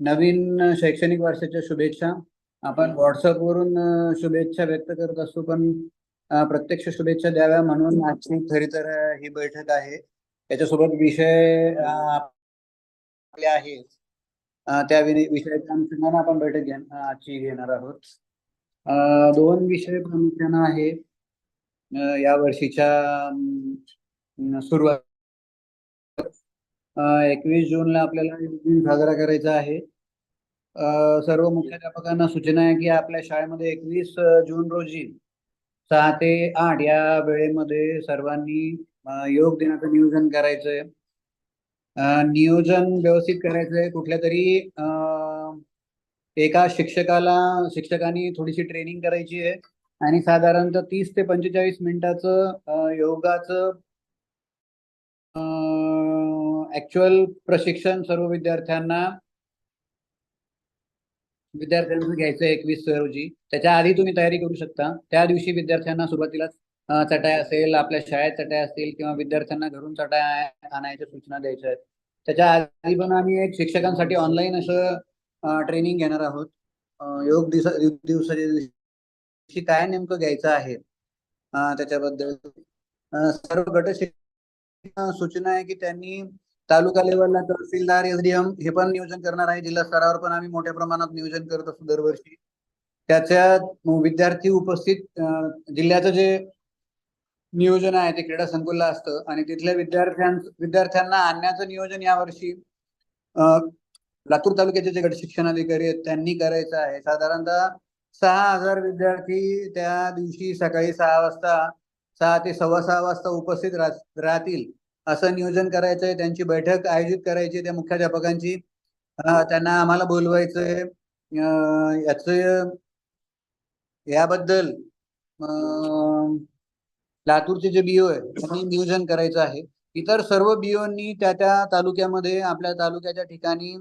नवीन शैक्षणिक वर्षाच्या शुभेच्छा. आपण व्हॉट्सअपवरून शुभेच्छा व्यक्त करत असतो पण प्रत्यक्ष शुभेच्छा द्याव्या म्हणून आजची खरी तर ही बैठक आहे. त्याच्यासोबत विषय अ, आपले आहेत त्या विषयाच्या अनुषंगाने आपण बैठक घे आजची घेणार आहोत. दोन विषय प्रामुख्यानं आहे. या वर्षीच्या सुरुवात एकवीस जूनला आपल्याला दिन साजरा करायचा आहे. सर्व मुख्याध्यापकांना सूचना आहे की आपल्या शाळेमध्ये एकवीस जून रोजी सहा ते आठ या वेळेमध्ये सर्वांनी योग दिनाचं नियोजन करायचंय. नियोजन व्यवस्थित करायचंय कुठल्या तरी एका शिक्षकाला शिक्षकांनी थोडीशी ट्रेनिंग करायची आहे. आणि साधारणतः तीस ते पंचेचाळीस मिनिटाचं योगाचं ऍक्च्युअल प्रशिक्षण सर्व विद्यार्थ्यांना विद्यार्थ्यांचं घ्यायचं एकवीस रोजी. त्याच्या आधी तुम्ही तयारी करू शकता. त्या दिवशी विद्यार्थ्यांना सुरुवातीलाच अ, चटाई असेल आपल्या शाळेत चटाई असतील किंवा विद्यार्थ्यांना घरून चटाई आणायच्या सूचना द्यायच्या आहेत. त्याच्या आधी पण आम्ही एक शिक्षकांसाठी ऑनलाईन असं ट्रेनिंग घेणार आहोत. योग दिवसा दिवसाच्या दिवशी काय नेमकं घ्यायचं आहे त्याच्याबद्दल. सर्व गट सूचना आहे की त्यांनी तालुका लेवलला तहसीलदार एसडीएम हे पण नियोजन करणार आहे. जिल्हा स्तरावर पण आम्ही मोठ्या प्रमाणात नियोजन करत असतो दरवर्षी. त्याच्या विद्यार्थी उपस्थित जिल्ह्याचं जे नियोजन आहे ते क्रीडा संकुलला असतं आणि तिथल्या विद्यार्थ्यां विद्यार्थ्यांना आणण्याचं नियोजन यावर्षी लातूर तालुक्याचे जे गट शिक्षणाधिकारी आहेत त्यांनी करायचं आहे. साधारणतः सहा हजार विद्यार्थी त्या दिवशी सकाळी सहा वाजता सहा ते सव्वा सहा वाजता उपस्थित राहतील. असं नियोजन करायचं आहे त्यांची बैठक आयोजित करायची त्या मुख्याध्यापकांची. त्यांना आम्हाला बोलवायचंय. अ, याबद्दल लातूरचे जे बीओ आहे त्यांनी नियोजन करायचं आहे. इतर सर्व बीओनी त्या त्या तालुक्यामध्ये आपल्या तालुक्याच्या ठिकाणी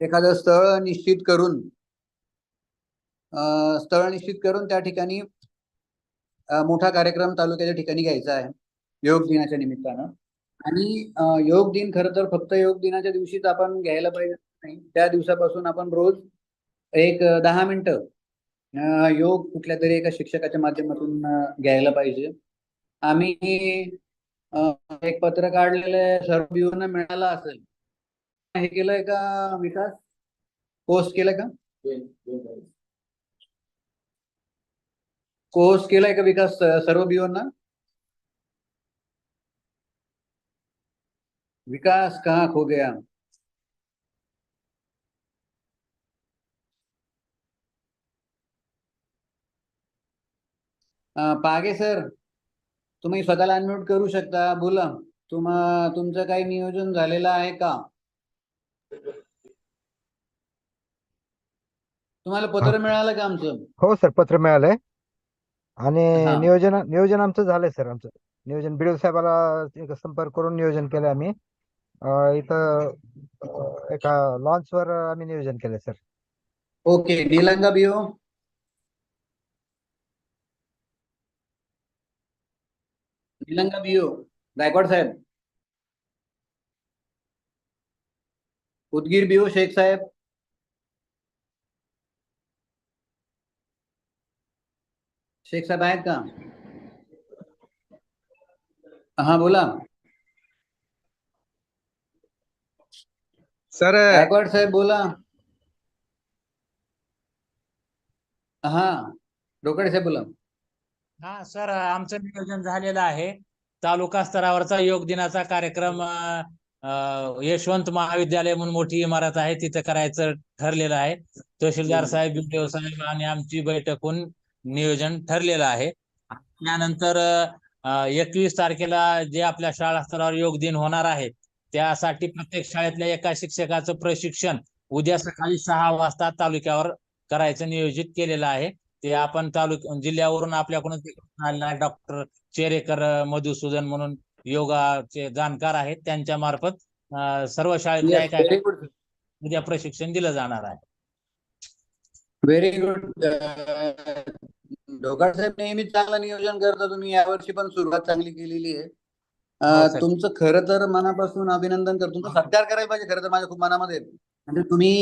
एखादं स्थळ निश्चित करून स्थळ निश्चित करून त्या ठिकाणी मोठा कार्यक्रम तालुक्याच्या ठिकाणी घ्यायचा आहे. योग दिनाच्या निमित्तानं. आणि अं, योग दिन खरं तर फक्त योग दिनाच्या दिवशीच आपण घ्यायला पाहिजे नाही. त्या दिवसापासून आपण रोज एक अं, दहा मिनिटं अं, योग कुठल्या तरी एका शिक्षकाच्या माध्यमातून अं, घ्यायला पाहिजे. आम्ही अं, एक पत्र काढलेलं आहे सर्व बीओना मिळालं असेल. हे केलंय का विकास? पोस्ट केलंय का? पोस्ट केलाय का विकास सर्व बीओना विकास कहाँ खो गया? पागे सर तुम्ही स्वतःला अनम्यूट करू शकता. बोला तुम तुमचं काही नियोजन झालेलं आहे का? तुम्हाला पत्र मिळालं का आमचं? हो सर पत्र मिळालंय. आणि. नियोजन नियोजन आमचं झालंय सर आमचं. नियोजन बीडीओ साहेबाला संपर्क करून नियोजन केलंय आम्ही. अं, इथं अं, एका आम्ही नियोजन sir okay Nilanga BEO Nilanga BEO Gaikwad साहेब उदगीर बिओ शेख साहेब शेख साहेब आहेत का हा बोला सर गायकवाड साहेब बोला. हा डोकडे साहेब बोला. हा सर आमचं नियोजन झालेलं आहे. तालुका स्तरावरचा योग दिनाचा कार्यक्रम यशवंत महाविद्यालय म्हणून मोठी इमारत आहे तिथं करायचं ठरलेलं आहे. तहसीलदार. साहेब BDO साहेब आणि आमची बैठक होऊन नियोजन ठरलेलं आहे. त्यानंतर एकवीस तारखेला जे आपल्या शाळा स्तरावर योग दिन होणार आहे त्यासाठी प्रत्येक शाळेतल्या एका शिक्षकाचं प्रशिक्षण उद्या सकाळी सहा वाजता तालुक्यावर करायचं नियोजित केलेलं आहे. ते आपण तालुक जिल्ह्यावरून आपल्याकडून डॉक्टर चेरेकर मधुसूदन म्हणून योगाचे जाणकार आहेत. त्यांच्या मार्फत सर्व शाळेतल्या एका उद्या प्रशिक्षण दिलं जाणार आहे. व्हेरी गुड ढोकाड साहेब नेहमी चांगलं नियोजन करता तुम्ही. यावर्षी पण सुरुवात चांगली केलेली आहे. तुमचं खरं तर मनापासून अभिनंदन करतो. तुमचा सत्कार करायला पाहिजे खरं तर माझ्या खूप मनामध्ये. म्हणजे तुम्ही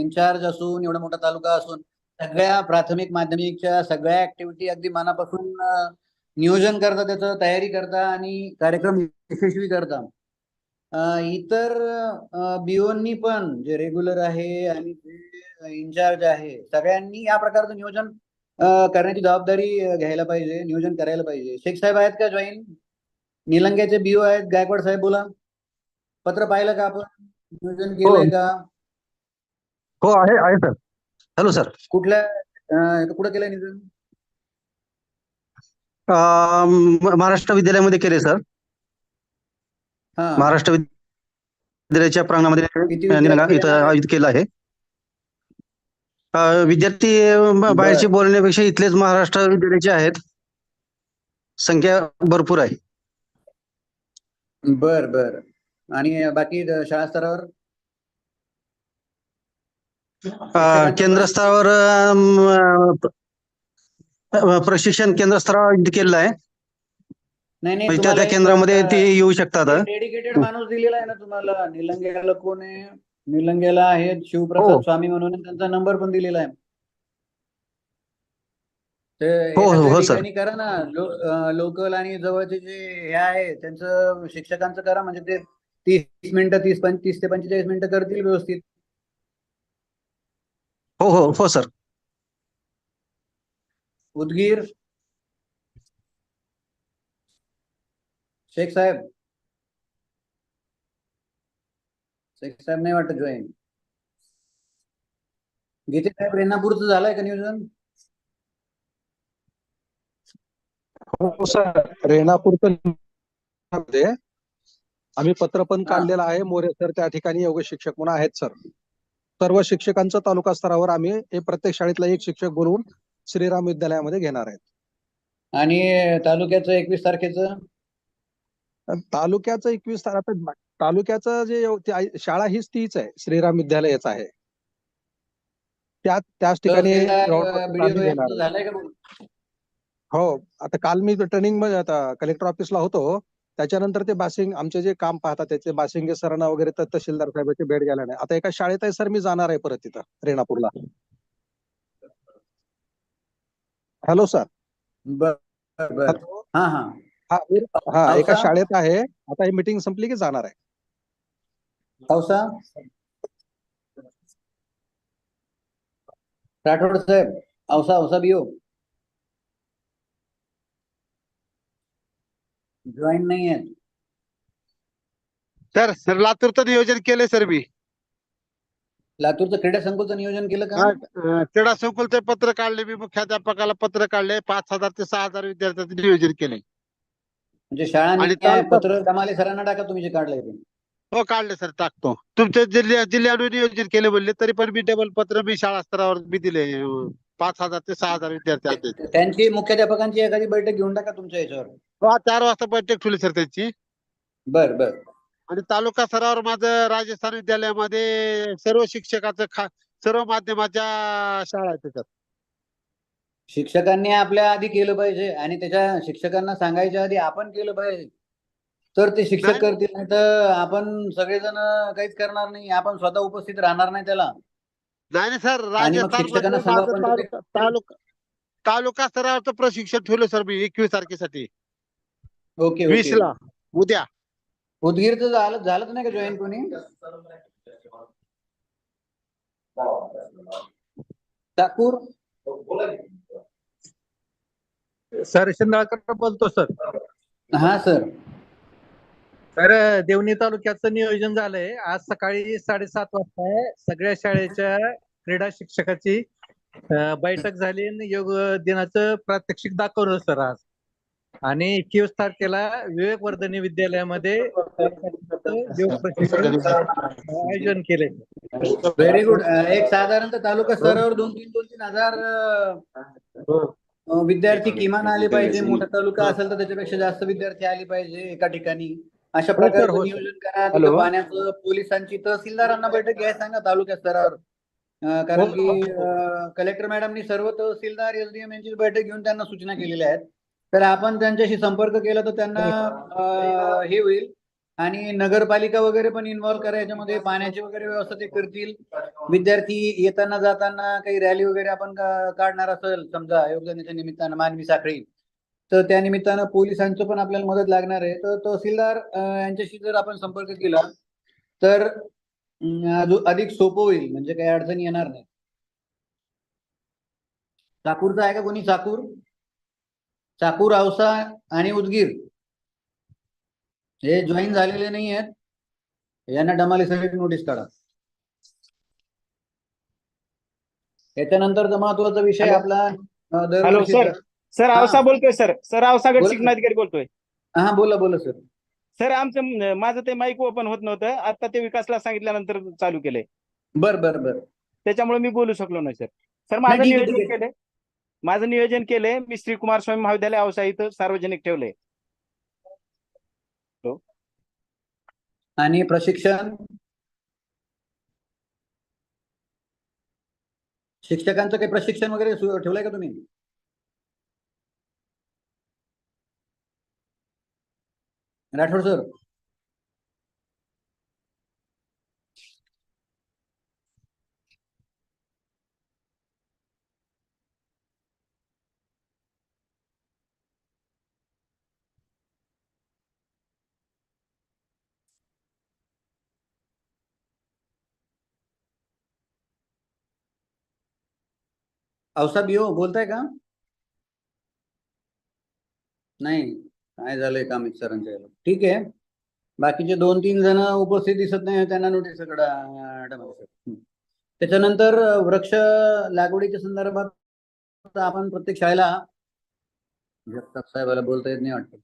इन्चार्ज असून एवढा मोठा तालुका असून सगळ्या प्राथमिक माध्यमिकच्या सगळ्या ऍक्टिव्हिटी अगदी मनापासून नियोजन करता त्याचं तयारी करता आणि कार्यक्रम यशस्वी करता. इतर बिओनी पण जे रेग्युलर आहे आणि जे इन्चार्ज आहे सगळ्यांनी या प्रकारचं नियोजन करण्याची जबाबदारी घ्यायला पाहिजे नियोजन करायला पाहिजे. शेख साहेब आहेत का जॉईन निलंग्याचे बीओ आहेत. गायकवाड साहेब बोला. पत्र पाहिलं का आपण? नियोजन केलंय का? हो आहे आहे सर. Hello sir. कुठल्या अं, कुठं केलंय नियोजन? महाराष्ट्र विद्यालयामध्ये केले सर. हा. महाराष्ट्र विद्यालयाच्या प्रांगणामध्ये किती निलंगा विद्यार्थी इथं येणार आहेत? आयोजित केलं आहे. अं, विद्यार्थी अं, बाहेरचे बोलण्यापेक्षा इथलेच महाराष्ट्र विद्यालयाचे आहेत. संख्या भरपूर आहे. बर बर. आणि बाकी शाळा स्तरावर? केंद्र स्तरावर प्रशिक्षण केंद्र स्तरावर केलेलं आहे. नाही नाही त्या त्या केंद्रामध्ये ते येऊ शकतात डेडिकेटेड माणूस दिलेला आहे ना तुम्हाला? निलंग्याला कोण आहे? निलंग्याला आहेत शिवप्रसाद हो. स्वामी म्हणून आहे, त्यांचा नंबर पण दिलेला आहे. ते हो, हो, हो, सर. ठिकाणी करा ना. लोकल आणि जवळचे जे हे आहे त्यांचं शिक्षकांचं करा. म्हणजे ते तीस मिनिटं तीस पंचवीस ते पंचेचाळीस मिनिटं करतील व्यवस्थित. हो हो हो सर. उदगीर. शेख साहेब. शेख साहेब नाही वाटत जॉईन गीते साहेब रेणापूरचं झालंय का नियोजन? हो सर आम्ही पत्र पण काढलेलं आहे. मोरे सर त्या ठिकाणी योग शिक्षक म्हणून आहेत सर. सर्व शिक्षकांचं तालुका स्तरावर आम्ही हे प्रत्येक शाळेतला एक शिक्षक बोलवून श्रीराम विद्यालयामध्ये घेणार आहेत. आणि तालुक्याचं एकवीस तारखेचं? तालुक्याचं एकवीस आता तालुक्याचं जे शाळा हीच तीच आहे. श्रीराम विद्यालयच आहे. त्या त्याच ठिकाणी हो आता काल मी ट्रेनिंगमध्ये आता कलेक्टर ऑफिसला होतो. त्याच्यानंतर ते बासिंग आमचे जे काम पाहतात त्याचे बासिंगे सरांना वगैरे तर तहसीलदार साहेबांची भेट घ्यायला नाही. आता एका शाळेत आहे सर मी जाणार आहे परत तिथं रेणापूरला. Hello sir. बर बर. हा हा. हा मी- हा एका? शाळेत आहे. आता ही मीटिंग संपली की जाणार आहे. पावसा? राठोड साहेब औसा औसा बिओ जॉईन नाही आहेत. सर सर लातूरचं नियोजन केलंय सर मी. लातूरचं क्रीडा संकुलचं नियोजन केलं का? अं, क्रीडा संकुलचे पत्र काढले मी मुख्याध्यापकाला पत्र काढले पाच हजार ते सहा हजार विद्यार्थ्यांचं नियोजन केले म्हणजे शाळा आणि आहे, तालुका- पत्र कमाले सरांना टाका तुम्ही जे काढलंय ते. हो काढले सर टाकतो. तुमच्या जिल्ह्या जिल्ह्यानं नियोजन केले म्हणले तरी पण मी डबल पत्र मी शाळा स्तरावर मी दिले अं, पाच हजार ते सहा हजार विद्यार्थी आहेत. त्यांची मुख्याध्यापकांची एखादी बैठक घेऊन टाका तुमच्या याच्यावर. हो, चार वाजता बैठक ठेवली सर त्यांची. बर बर. आणि तालुका स्तरावर माझं राजस्थान विद्यालयामध्ये सर्व शिक्षकाचं खा सर्व माध्यमाच्या शाळा आहेत त्याच्यात. शिक्षकांनी आपल्या आधी केलं पाहिजे आणि त्याच्या शिक्षकांना सांगायच्या आधी आपण केलं पाहिजे. तर ते शिक्षक नाही. करतील नाही तर आपण सगळेजण काहीच करणार नाही आपण स्वतः उपस्थित राहणार नाही त्याला. नाही नाही सर राजस्थान तालुका तालुका स्तरावरचं प्रशिक्षण ठेवलं सर मी एकवीस तारखेसाठी. ओके वीस ला उद्या. उदगीरचं झालं झालंच नाही का जॉईन कोणी? ठाकूर. सर शिंदाळकर बोलतो सर. हा सर. तर देवणी तालुक्याचं नियोजन झालंय. आज सकाळी साडेसात वाजता सगळ्या शाळेच्या क्रीडा शिक्षकाची बैठक झाली आणि योग दिनाचं प्रात्यक्षिक दाखवलं सर आज. आणि एकवीस तारखेला विवेकवर्धनी विद्यालयामध्ये योग प्रशिक्षण आयोजन केले. व्हेरी गुड एक साधारणतः तालुका स्तरावर दोन तीन दोन तीन हजार अं, विद्यार्थी किमान आले पाहिजे. मोठा तालुका असेल तर त्याच्यापेक्षा जास्त विद्यार्थी आले पाहिजे एका ठिकाणी. अशा हो, प्रकारचं हो. नियोजन करा. पाण्याचं पोलिसांची तहसीलदारांना बैठक घ्यायला सांगा तालुका स्तरावर. कारण हो, की हो, कलेक्टर मॅडमनी सर्व तहसीलदार एसडीएम यांची बैठक घेऊन त्यांना सूचना केलेल्या आहेत. तर आपण त्यांच्याशी संपर्क केला तर त्यांना अं, हे होईल. आणि नगरपालिका वगैरे पण इन्व्हॉल्व करा. याच्यामध्ये पाण्याची वगैरे व्यवस्था ते करतील. विद्यार्थी येताना जाताना काही रॅली वगैरे आपण काढणार असेल समजा योगदानाच्या निमित्तानं मानवी साखळी. तर त्या निमित्तानं पोलिसांचं पण आपल्याला मदत लागणार आहे. तर तहसीलदार यांच्याशी जर आपण संपर्क केला तर अधिक सोपं होईल. म्हणजे काही अडचणी येणार नाही. चाकूरचा आहे का कोणी? चाकूर चाकूर औसा आणि उदगीर. हे जॉईन झालेले नाही आहेत यांना डमालेसाठी नोटीस काढा. याच्यानंतरचा महत्त्वाचा विषय. आपला हॅलो सर. सर. औसा बोलतोय सर. सर बोला. गट अधिकारी बोलतोय. हा बोला बोला सर. सर आमचं माझं ते माईक ओपन होत नव्हतं. आता ते विकासला सांगितल्यानंतर चालू केलंय. बर बर बर. त्याच्यामुळे मी बोलू शकलो नाही सर. सर माझं नियोजन. केलंय. माझं नियोजन केलंय. मी श्री कुमार स्वामी महाविद्यालय औसा इथं सार्वजनिक ठेवलंय. आणि प्रशिक्षण? शिक्षकांचं काही प्रशिक्षण वगैरे ठेवलंय का तुम्ही? राठोड सर. औसा बिओ बोलताय का? नाही काय झालंय काम सरांच्या याला. ठीक आहे. बाकीचे दोन तीन जण उपस्थित दिसत नाही त्यांना नोटीस त्याच्यानंतर वृक्ष लागवडीच्या संदर्भात आपण प्रत्येक शाळेला जगताप साहेबाला बोलता येत नाही वाटतं.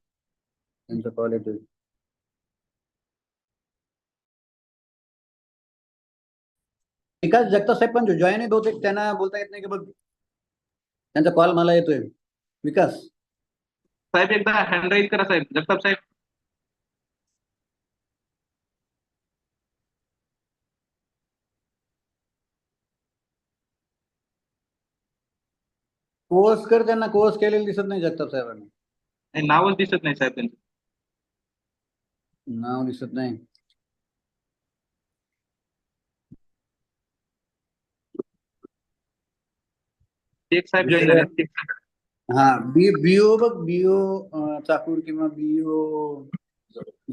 त्यांचं कॉलेज विकास जगताप साहेब पण जॉईन आहेत होते त्यांना बोलता येत नाही की बघ त्यांचा कॉल मला येतोय. विकास. साहेब एकदा हँड राईज करा साहेब. जगताप साहेब. कोर्स कर त्यांना. कोर्स केलेलं दिसत नाही जगताप साहेबांना. नाही, नावच दिसत नाही साहेब त्यांचं. नाव दिसत नाही. शेख साहेब जॉईन झाले शेख साहेब. हा बी बीओ बघ बीओ चाकूर किंवा बीओ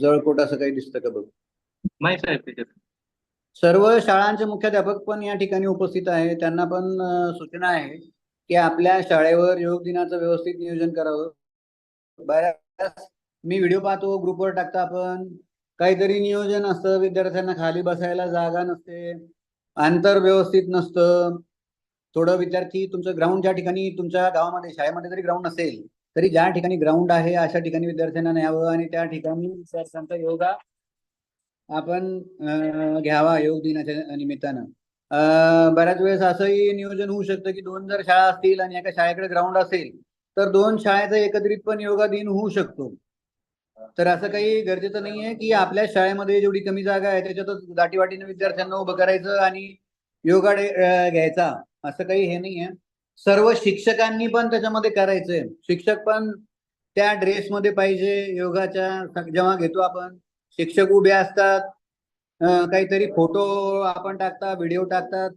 जळकोट असं काही दिसतं का बघ? नाही साहेब त्याच्यात. सर्व शाळांचे मुख्याध्यापक पण या ठिकाणी उपस्थित आहे त्यांना पण सूचना आहे की आपल्या शाळेवर योग दिनाचं व्यवस्थित नियोजन करावं. बऱ्याच मी व्हिडिओ पाहतो ग्रुपवर टाकता आपण. काहीतरी नियोजन असतं विद्यार्थ्यांना खाली बसायला जागा नसते. अंतर व्यवस्थित नसतं. थोडं विद्यार्थी तुमचं ग्राउंड ज्या ठिकाणी तुमच्या गावामध्ये शाळेमध्ये जरी ग्राउंड नसेल तरी ज्या ठिकाणी ग्राउंड आहे अशा ठिकाणी विद्यार्थ्यांना न्यावं आणि त्या ठिकाणी विद्यार्थ्यांचा योगा आपण घ्यावा योग दिनाच्या निमित्तानं. बऱ्याच वेळेस असंही नियोजन होऊ शकतं की दोन जर शाळा असतील आणि एका शाळेकडे ग्राउंड असेल तर दोन शाळेचा एकत्रित पण योगा दिन होऊ शकतो. तर असं काही गरजेचं नाहीये की आपल्या शाळेमध्ये जेवढी कमी जागा आहे त्याच्यातच दाटीवाटीने विद्यार्थ्यांना उभं करायचं आणि योगा डे घ्यायचा. असं काही हे नाहीये. सर्व शिक्षकांनी पण त्याच्यामध्ये करायचंय. शिक्षक पण त्या ड्रेसमध्ये पाहिजे योगाच्या जेव्हा घेतो आपण शिक्षक उभे असतात काहीतरी फोटो आपण टाकता व्हिडिओ टाकतात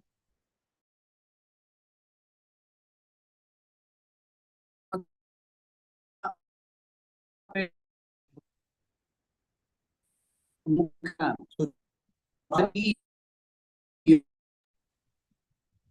करायचा एक शाळेला शिक्षण कोणाला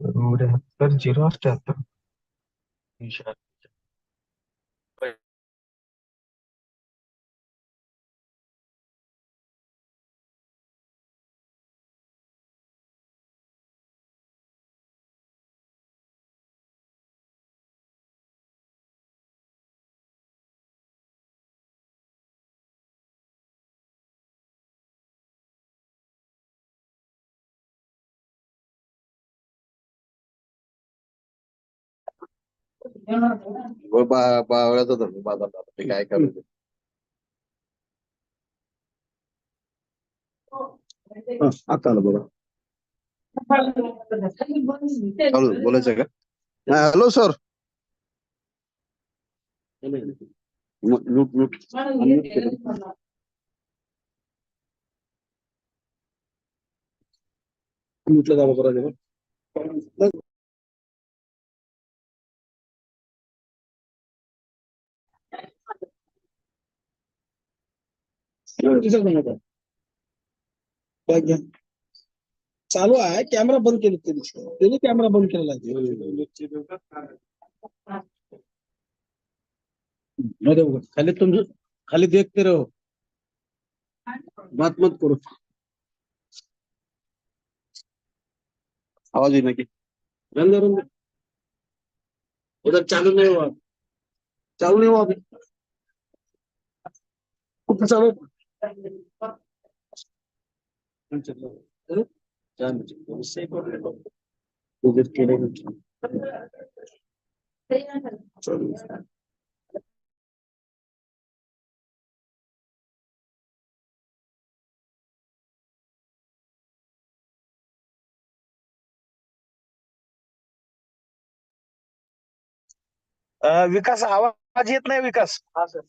अठ्ठ्याहत्तर चौऱ्याहत्तर झिरो अठ्ठ्याहत्तर बावळ्याचा धर्म बाजार ते काय करायचं? आता आलं बघा. चालू बोलायचं का? Hello sir. म्यूट म्यूट म्यूटला दाबा करायचं चालू आहे. कॅमेरा बंद केले त्यांनी कॅमेरा बंद केलेला आहे. खाली तुमचं खाली देखते रहो. बात मत करो. आवाज येईना की? रंग रंग. उधर चालू नाही हुआ चालू नाही हुआ कुठं चालू विकास आवाज येत नाही विकास. हा सर.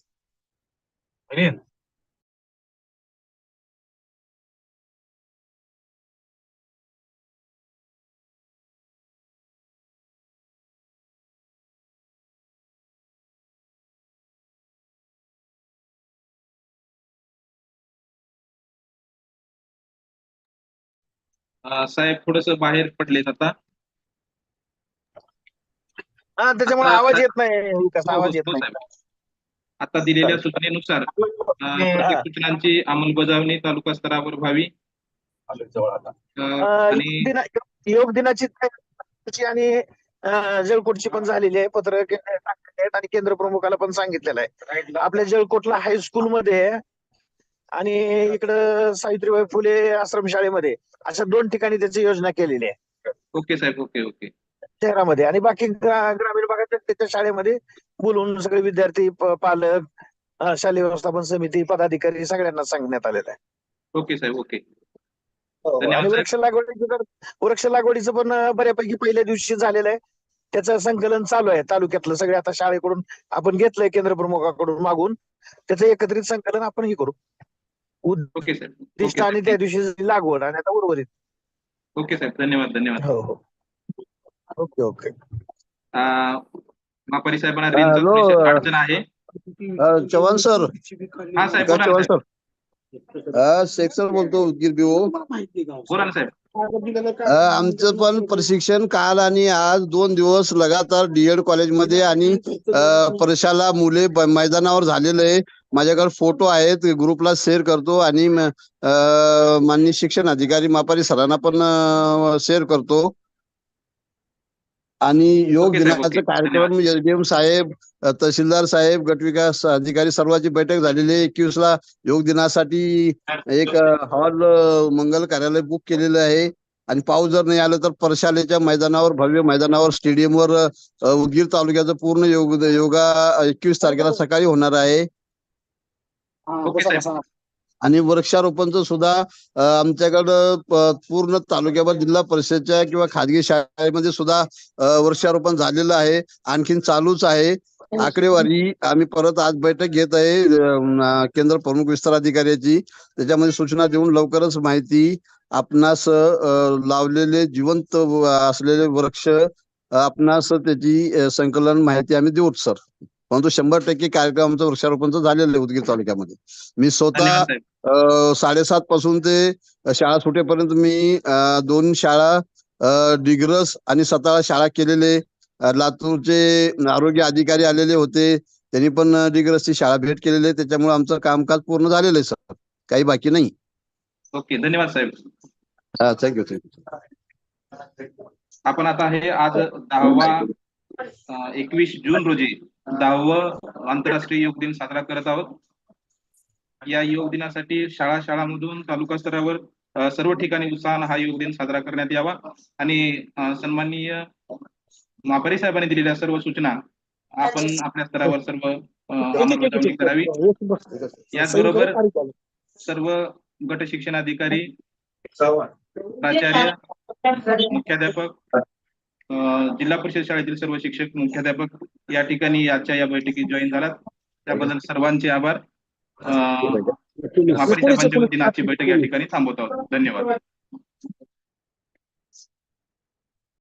साहेब थोडस बाहेर पडलेत आता. हा त्याच्यामुळे आता- आवाज येत नाही हो, हो, आवाज येत हो, नाही. साहेब. आता दिलेल्या सूचनेनुसार अं, प्रत्येक सूचनांची अंमलबजावणी तालुका स्तरावर व्हावी. अं, आणि योग दिना- योग दिनाची तयारी आणि अं, जळकोटची पण झालेली आहे पत्र के- टाकलेले आहेत आणि केंद्र प्रमुखाला पण सांगितलेलं आहे. आपल्या जळकोटला हायस्कूल मध्ये आणि इकडं सावित्रीबाई फुले आश्रमशाळेमध्ये अशा दोन ठिकाणी त्याची योजना केलेली आहे. ओके साहेब ओके ओके. शहरामध्ये. आणि बाकी ग्रा- ग्रामीण भागात त्याच्या शाळेमध्ये बोलून सगळे विद्यार्थी प- पालक अं, शालेय व्यवस्थापन समिती पदाधिकारी सगळ्यांना सांगण्यात आलेलं आहे. ओके साहेब ओके. हो, धन्यवाद आणि साहेब. वृक्ष लागवडीचं तर वृक्ष लागवडीचं पण अं, बऱ्यापैकी पहिल्या दिवशी झालेलं आहे. त्याचं संकलन चालू आहे. तालुक्यातलं सगळे आता शाळेकडून आपण घेतलंय केंद्र प्रमुखाकडून मागून. त्याचं एकत्रित संकलन आपणही करू. ओके साहेब उद्दिष्ट आणि त्या दिवशी लागवड आणि आता उर्वरित. ओके साहेब धन्यवाद धन्यवाद. हो हो. Okay okay. मापारी साहेबांना अडचण आहे. चव्हाण सर. हा साहेब चव्हाण सर. हा शेख सर बोलतो उदगीर बिओ बोला ना साहेब. आमचं पण प्रशिक्षण काल आणि आज दोन दिवस लगातार डीएड कॉलेजमध्ये आणि परशाला मुले मैदानावर झालेलं आहे. माझ्याकडे फोटो आहेत ग्रुपला शेअर करतो आणि माननीय शिक्षण अधिकारी मापारी सरांना पण शेअर करतो. आणि योग दिनाचा. कार्यक्रम एसडीएम साहेब तहसीलदार साहेब गटविकास अधिकारी सर्वांची बैठक झालेली आहे. एकवीस ला योग दिनासाठी एक हॉल मंगल कार्यालय बुक केलेलं आहे. आणि पाऊस जर नाही आलं तर परशालेच्या मैदानावर भव्य मैदानावर स्टेडियमवर उदगीर तालुक्याचं पूर्ण योग योगा एकवीस तारखेला सकाळी होणार आहे. आणि वृक्षारोपणचं सुद्धा आमच्याकडं पूर्ण तालुक्यावर जिल्हा परिषदच्या किंवा खाजगी शाळेमध्ये सुद्धा वृक्षारोपण झालेलं आहे. आणखीन चालूच आहे. आकडेवारी आम्ही परत आज बैठक घेत आहे केंद्र प्रमुख विस्तार अधिकाऱ्याची. त्याच्यामध्ये सूचना देऊन लवकरच माहिती आपणास लावलेले जिवंत असलेले वृक्ष आपणास त्याची संकलन माहिती आम्ही देऊत सर. परंतु शंभर टक्के कार्यक्रम आमचं वृक्षारोपणचं झालेलं आहे उदगीर तालुक्यामध्ये. मी स्वतः साडेसात पासून ते शाळा सुटेपर्यंत मी दोन शाळा डिग्रस आणि सताळा शाळा केलेले लातूरचे आरोग्य अधिकारी आलेले होते. त्यांनी पण डिग्रसची शाळा भेट केलेली आहे. त्याच्यामुळे आमचं कामकाज पूर्ण झालेलं आहे सर. काही बाकी नाही. ओके धन्यवाद साहेब. हा थँक्यू थँक्यू आपण आता हे आज दहावा एकवीस जून रोजी दहावं आंतरराष्ट्रीय योग दिन साजरा करत आहोत. या योग दिनासाठी शाळा शाळांमधून तालुका स्तरावर सर्व ठिकाणी उत्साहानं हा योग दिन साजरा करण्यात यावा. आणि सन्माननीय मापारी साहेबांनी दिलेल्या सर्व सूचना आपण आपल्या स्तरावर सर्व अंमलबजावणी करावी. याचबरोबर सर्व गट शिक्षणाधिकारी प्राचार्य मुख्याध्यापक जिल्हा परिषद शाळेतील सर्व शिक्षक मुख्याध्यापक या ठिकाणी आजच्या या बैठकीत जॉईन झालात. त्याबद्दल सर्वांचे आभार. आजची बैठक या ठिकाणी थांबवत आहोत. धन्यवाद.